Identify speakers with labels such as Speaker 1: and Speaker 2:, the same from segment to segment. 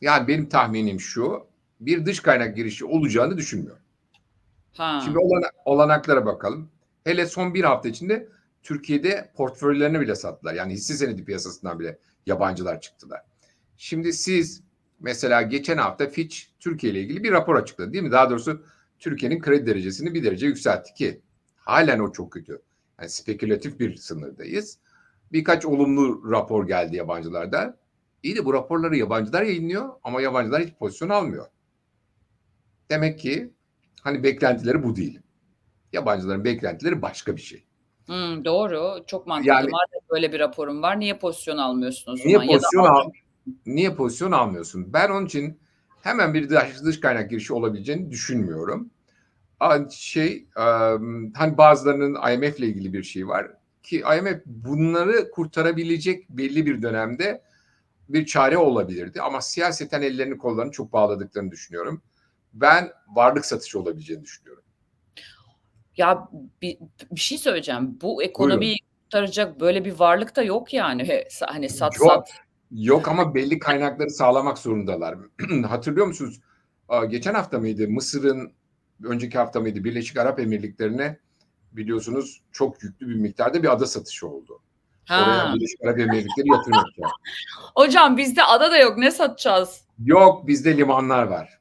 Speaker 1: Yani benim tahminim şu, bir dış kaynak girişi olacağını düşünmüyorum.
Speaker 2: Ha.
Speaker 1: Şimdi olana- olanaklara bakalım. Hele son bir hafta içinde Türkiye'de portföylerini bile sattılar. Yani hisse senedi piyasasından bile yabancılar çıktılar. Şimdi siz mesela geçen hafta Fitch Türkiye ile ilgili bir rapor açıkladı değil mi? Daha doğrusu Türkiye'nin kredi derecesini bir derece yükseltti ki halen o çok kötü. Yani spekülatif bir sınırdayız. Birkaç olumlu rapor geldi yabancılardan. İyi de bu raporları yabancılar yayınlıyor ama yabancılar hiç pozisyon almıyor. Demek ki hani beklentileri bu değil. Yabancıların beklentileri başka bir şey.
Speaker 2: Hmm, doğru. Çok mantıklı.
Speaker 1: Yani-
Speaker 2: Madem böyle bir raporum var niye pozisyon almıyorsun o
Speaker 1: Niye
Speaker 2: zaman? Ya da
Speaker 1: pozisyon
Speaker 2: al-
Speaker 1: niye pozisyon almıyorsun? Ben onun için hemen bir dış, dış kaynak girişi olabileceğini düşünmüyorum. Şey hani bazılarının IMF ile ilgili bir şey var ki IMF bunları kurtarabilecek belli bir dönemde bir çare olabilirdi ama siyaseten ellerini kollarını çok bağladıklarını düşünüyorum. Ben varlık satışı olabileceğini düşünüyorum.
Speaker 2: Ya bir, bir şey söyleyeceğim. Bu ekonomiyi kurtaracak böyle bir varlık da yok yani. Hani sat
Speaker 1: Yok.
Speaker 2: sat.
Speaker 1: Yok ama belli kaynakları sağlamak zorundalar. Hatırlıyor musunuz? Geçen hafta mıydı? Mısır'ın önceki hafta mıydı? Birleşik Arap Emirlikleri'ne biliyorsunuz çok yüklü bir miktarda bir ada satışı oldu.
Speaker 2: Ha.
Speaker 1: Oraya Birleşik Arap Emirlikleri yatırım yapacak.
Speaker 2: Hocam bizde ada da yok. Ne satacağız?
Speaker 1: Yok bizde limanlar var.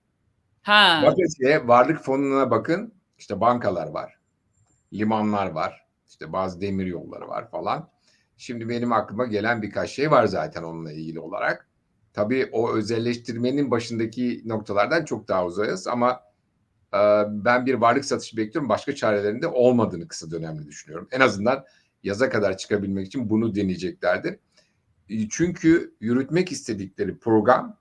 Speaker 2: Ha.
Speaker 1: Bakın şeye, varlık fonuna bakın. İşte bankalar var. Limanlar var. İşte bazı demir yolları var falan. Şimdi benim aklıma gelen birkaç şey var zaten onunla ilgili olarak. Tabii o özelleştirmenin başındaki noktalardan çok daha uzayız ama e, ben bir varlık satışı bekliyorum. Başka çarelerin de olmadığını kısa dönemde düşünüyorum. En azından yaza kadar çıkabilmek için bunu deneyeceklerdir. E, Çünkü yürütmek istedikleri program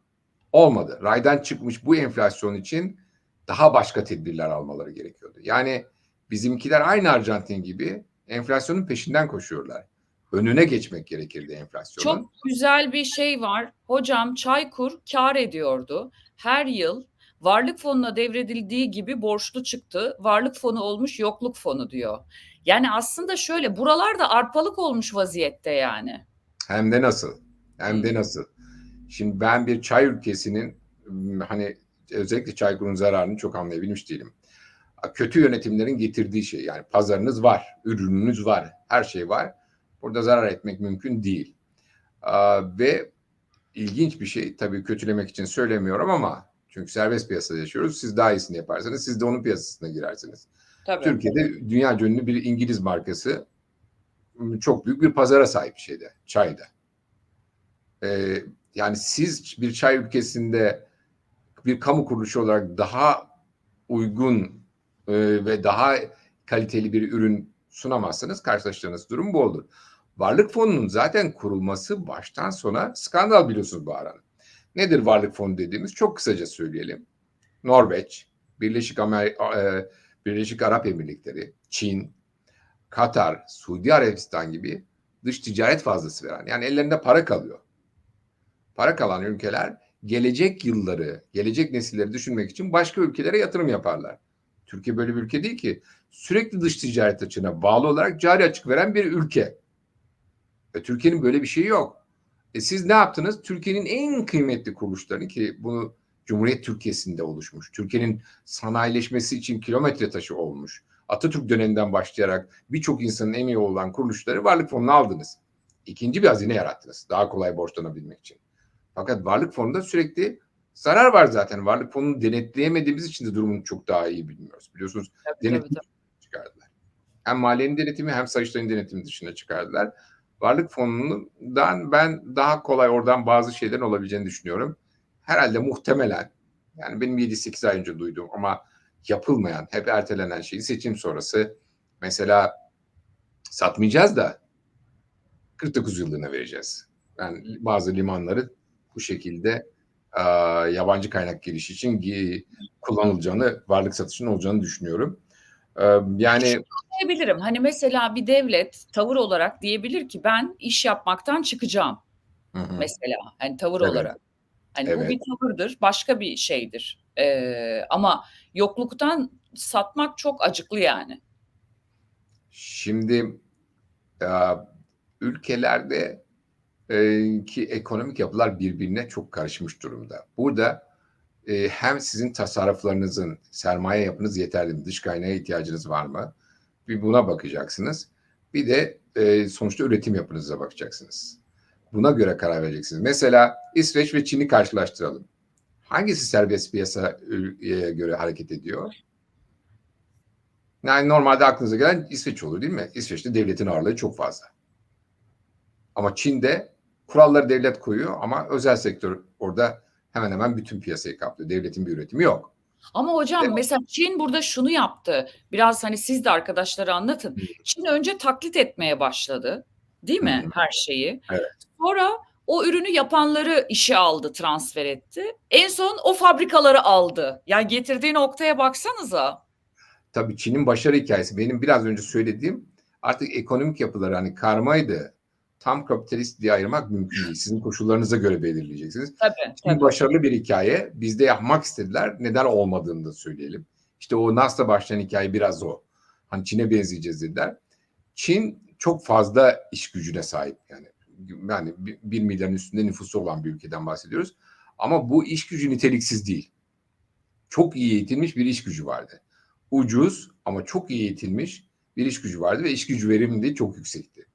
Speaker 1: olmadı. Raydan çıkmış bu enflasyon için daha başka tedbirler almaları gerekiyordu. Yani bizimkiler aynı Arjantin gibi enflasyonun peşinden koşuyorlar. Önüne geçmek gerekirdi enflasyonun.
Speaker 2: Çok güzel bir şey var. Hocam Çaykur kar ediyordu. Her yıl varlık fonuna devredildiği gibi borçlu çıktı. Varlık fonu olmuş yokluk fonu diyor. Yani aslında şöyle buralarda arpalık olmuş vaziyette yani.
Speaker 1: Hem de nasıl? Hem de nasıl? Şimdi ben bir çay ülkesinin hani özellikle Çaykur'un zararını çok anlayabilmiş değilim. Kötü yönetimlerin getirdiği şey yani pazarınız var, ürününüz var, her şey var. Burada zarar etmek mümkün değil. Ve ilginç bir şey tabii kötülemek için söylemiyorum ama çünkü serbest piyasada yaşıyoruz. Siz daha iyisini yaparsanız siz de onun piyasasına girersiniz.
Speaker 2: Tabii.
Speaker 1: Türkiye'de dünya ünlü bir İngiliz markası çok büyük bir pazara sahip şeyde, çayda. Ee, yani siz bir çay ülkesinde bir kamu kuruluşu olarak daha uygun e, ve daha kaliteli bir ürün sunamazsanız karşılaştığınız durum bu olur. Varlık fonunun zaten kurulması baştan sona skandal biliyorsunuz bu aranın. Nedir varlık fonu dediğimiz? Çok kısaca söyleyelim. Norveç, Birleşik, Amer e, Birleşik Arap Emirlikleri, Çin, Katar, Suudi Arabistan gibi dış ticaret fazlası veren yani ellerinde para kalıyor. Para kalan ülkeler gelecek yılları, gelecek nesilleri düşünmek için başka ülkelere yatırım yaparlar. Türkiye böyle bir ülke değil ki. Sürekli dış ticaret açığına bağlı olarak cari açık veren bir ülke. E, Türkiye'nin böyle bir şeyi yok. E, siz ne yaptınız? Türkiye'nin en kıymetli kuruluşlarını ki bunu Cumhuriyet Türkiye'sinde oluşmuş. Türkiye'nin sanayileşmesi için kilometre taşı olmuş. Atatürk döneminden başlayarak birçok insanın emeği olan kuruluşları varlık fonuna aldınız. İkinci bir hazine yarattınız. Daha kolay borçlanabilmek için. Fakat varlık fonunda sürekli zarar var zaten. Varlık fonunu denetleyemediğimiz için de durumun çok daha iyi bilmiyoruz. Biliyorsunuz denetim çıkardılar. Hem maliyenin denetimi hem Sayıştay'ın denetimi dışına çıkardılar. Varlık fonundan ben daha kolay oradan bazı şeylerin olabileceğini düşünüyorum. Herhalde muhtemelen yani benim 7-8 ay önce duyduğum ama yapılmayan, hep ertelenen şeyi seçim sonrası mesela satmayacağız da 49 yıllığına vereceğiz. Yani bazı limanları bu şekilde e, yabancı kaynak girişi için kullanılacağını, varlık satışının olacağını düşünüyorum. E, yani
Speaker 2: diyebilirim. Hani mesela bir devlet tavır olarak diyebilir ki ben iş yapmaktan çıkacağım
Speaker 1: hı hı,
Speaker 2: mesela. Hani tavır
Speaker 1: Evet.
Speaker 2: olarak. Hani bu
Speaker 1: Evet.
Speaker 2: bir tavırdır, başka bir şeydir. Ee, ama yokluktan satmak çok acıklı yani.
Speaker 1: Şimdi e, ülkelerde Eee, ki ekonomik yapılar birbirine çok karışmış durumda. Burada, eee, hem sizin tasarruflarınızın, sermaye yapınız yeterli mi? Dış kaynağa ihtiyacınız var mı? Bir buna bakacaksınız. Bir de, eee, sonuçta üretim yapınıza bakacaksınız. Buna göre karar vereceksiniz. Mesela İsveç ve Çin'i karşılaştıralım. Hangisi serbest piyasa ülkeye göre hareket ediyor? Yani normalde aklınıza gelen İsveç olur değil mi? İsveç'te devletin ağırlığı çok fazla. Ama Çin'de kuralları devlet koyuyor ama özel sektör orada hemen hemen bütün piyasayı kaplıyor. Devletin bir üretimi yok.
Speaker 2: Ama hocam
Speaker 1: mi?
Speaker 2: mesela Çin burada şunu yaptı. Biraz hani siz de arkadaşlara anlatın. Çin önce taklit etmeye başladı. Değil mi her şeyi?
Speaker 1: Evet.
Speaker 2: Sonra o ürünü yapanları işe aldı, transfer etti. En son o fabrikaları aldı. Yani getirdiği noktaya baksanıza.
Speaker 1: Tabii Çin'in başarı hikâyesi benim biraz önce söylediğim artık ekonomik yapıları hani karmaydı, tam kapitalist diye ayırmak mümkün değil. Sizin koşullarınıza göre belirleyeceksiniz.
Speaker 2: Tabii,
Speaker 1: Çin
Speaker 2: tabii.
Speaker 1: başarılı bir hikâye. Bizde yapmak istediler. Neden olmadığını da söyleyelim. İşte o NAS'la başlayan hikâye biraz o. Hani Çin'e benzeyeceğiz dediler. Çin çok fazla iş gücüne sahip yani. Yani 1 milyarın üstünde nüfusu olan bir ülkeden bahsediyoruz. Ama bu iş gücü niteliksiz değil. Çok iyi eğitilmiş bir iş gücü vardı. Ucuz ama çok iyi eğitilmiş bir iş gücü vardı ve iş gücü verimi de çok yüksekti.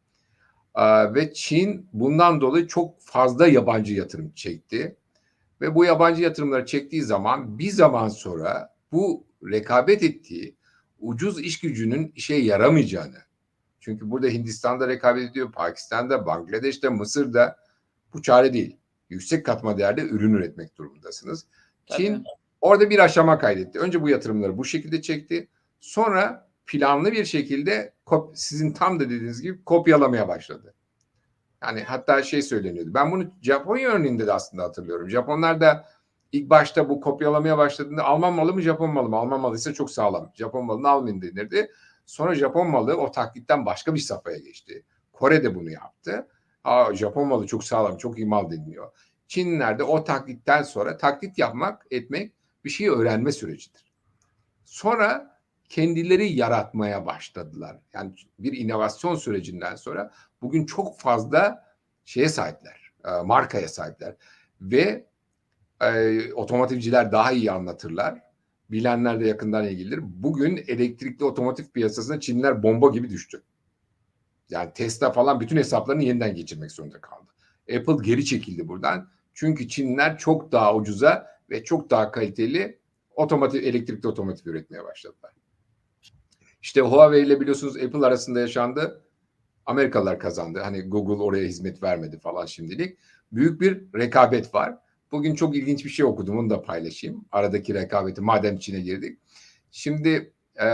Speaker 1: Eee, ve Çin bundan dolayı çok fazla yabancı yatırım çekti. Ve bu yabancı yatırımları çektiği zaman bir zaman sonra bu rekabet ettiği ucuz iş gücünün işe yaramayacağını çünkü burada Hindistan'da rekabet ediyor, Pakistan'da, Bangladeş'te, Mısır'da bu çare değil. Yüksek katma değerde ürün üretmek durumundasınız.
Speaker 2: Tabii.
Speaker 1: Çin orada bir aşama kaydetti. Önce bu yatırımları bu şekilde çekti. Sonra planlı bir şekilde sizin tam da dediğiniz gibi kopyalamaya başladı. Yani hatta şey söyleniyordu. Ben bunu Japonya örneğinde de aslında hatırlıyorum. Japonlar da ilk başta bu kopyalamaya başladığında Alman malı mı Japon malı mı? Alman malıysa çok sağlam. Japon malını almayın denirdi. Sonra Japon malı o taklitten başka bir safhaya geçti. Kore de bunu yaptı. Aa, Japon malı çok sağlam, çok iyi mal deniliyor. Çinliler de o taklitten sonra taklit yapmak, etmek bir şeyi öğrenme sürecidir. Sonra kendileri yaratmaya başladılar. Yani bir inovasyon sürecinden sonra bugün çok fazla şeye sahipler, e, markaya sahipler ve e, otomotivciler daha iyi anlatırlar. Bilenler de yakından ilgilidir. Bugün elektrikli otomotiv piyasasına Çinliler bomba gibi düştü. Yani Tesla falan bütün hesaplarını yeniden geçirmek zorunda kaldı. Apple geri çekildi buradan. Çünkü Çinliler çok daha ucuza ve çok daha kaliteli otomotiv, elektrikli otomotiv üretmeye başladılar. İşte Huawei ile biliyorsunuz Apple arasında yaşandı. Amerikalılar kazandı. Hani Google oraya hizmet vermedi falan şimdilik. Büyük bir rekabet var. Bugün çok ilginç bir şey okudum. Onu da paylaşayım. Aradaki rekabeti madem Çin'e girdik. Şimdi e,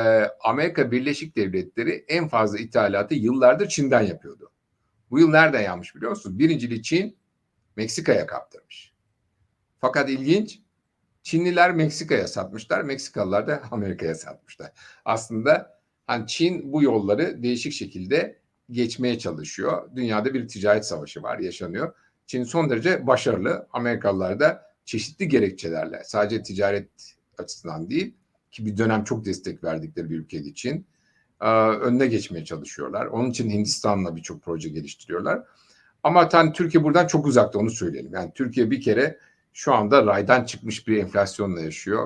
Speaker 1: Amerika Birleşik Devletleri en fazla ithalatı yıllardır Çin'den yapıyordu. Bu yıl nereden yanmış biliyor musunuz? Birinciliği Çin Meksika'ya kaptırmış. Fakat ilginç Çinliler Meksika'ya satmışlar. Meksikalılar da Amerika'ya satmışlar. Aslında hani Çin bu yolları değişik şekilde geçmeye çalışıyor. Dünyada bir ticaret savaşı var, yaşanıyor. Çin son derece başarılı. Amerikalılar da çeşitli gerekçelerle sadece ticaret açısından değil ki bir dönem çok destek verdikleri bir ülke için önüne geçmeye çalışıyorlar. Onun için Hindistan'la birçok proje geliştiriyorlar. Ama hani Türkiye buradan çok uzakta onu söyleyelim. Yani Türkiye bir kere şu anda raydan çıkmış bir enflasyonla yaşıyor.